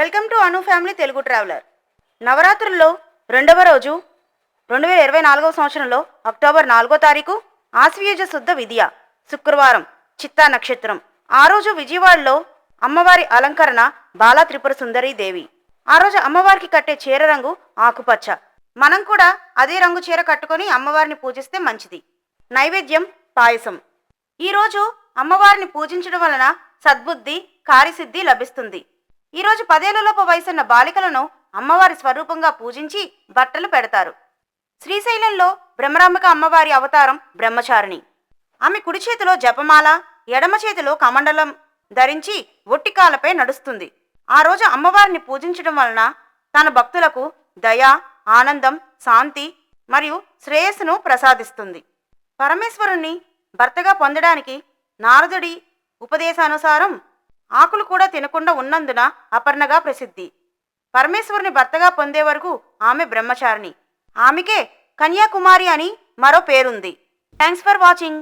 Welcome to Anu family Telugu traveller. నవరాత్రుల్లో రెండవ రోజు రెండు వేల ఇరవై నాలుగవ సంవత్సరంలో అక్టోబర్ నాలుగో తారీఖు ఆశ్వీయుజ శుద్ధ విద్య శుక్రవారం చిత్తా నక్షత్రం. ఆ రోజు విజయవాడలో అమ్మవారి అలంకరణ బాలా త్రిపుర సుందరీ దేవి. ఆ రోజు అమ్మవారికి కట్టే చీర రంగు ఆకుపచ్చ. మనం కూడా అదే రంగు చీర కట్టుకొని అమ్మవారిని పూజిస్తే మంచిది. నైవేద్యం పాయసం. ఈరోజు అమ్మవారిని పూజించడం వలన సద్బుద్ధి కార్యసిద్ధి లభిస్తుంది. ఈరోజు పదేళ్ళలోపు వయసున్న బాలికలను అమ్మవారి స్వరూపంగా పూజించి బట్టలు పెడతారు. శ్రీశైలంలో బ్రహ్మరాంబిక అమ్మవారి అవతారం బ్రహ్మచారిణి. ఆమె కుడి చేతిలో జపమాల ఎడమ చేతిలో కమండలం ధరించి ఒట్టికాలపై నడుస్తుంది. ఆ రోజు అమ్మవారిని పూజించడం వలన తన భక్తులకు దయ ఆనందం శాంతి మరియు శ్రేయస్సును ప్రసాదిస్తుంది. పరమేశ్వరుణ్ణి భర్తగా పొందడానికి నారదుడి ఉపదేశానుసారం ఆకులు కూడా తినకుండా ఉన్నందున అపర్ణగా ప్రసిద్ధి. పరమేశ్వరుని భర్తగా పొందే వరకు ఆమె బ్రహ్మచారిణి. ఆమెకే కన్యాకుమారి అని మరో పేరుంది. Thanks for watching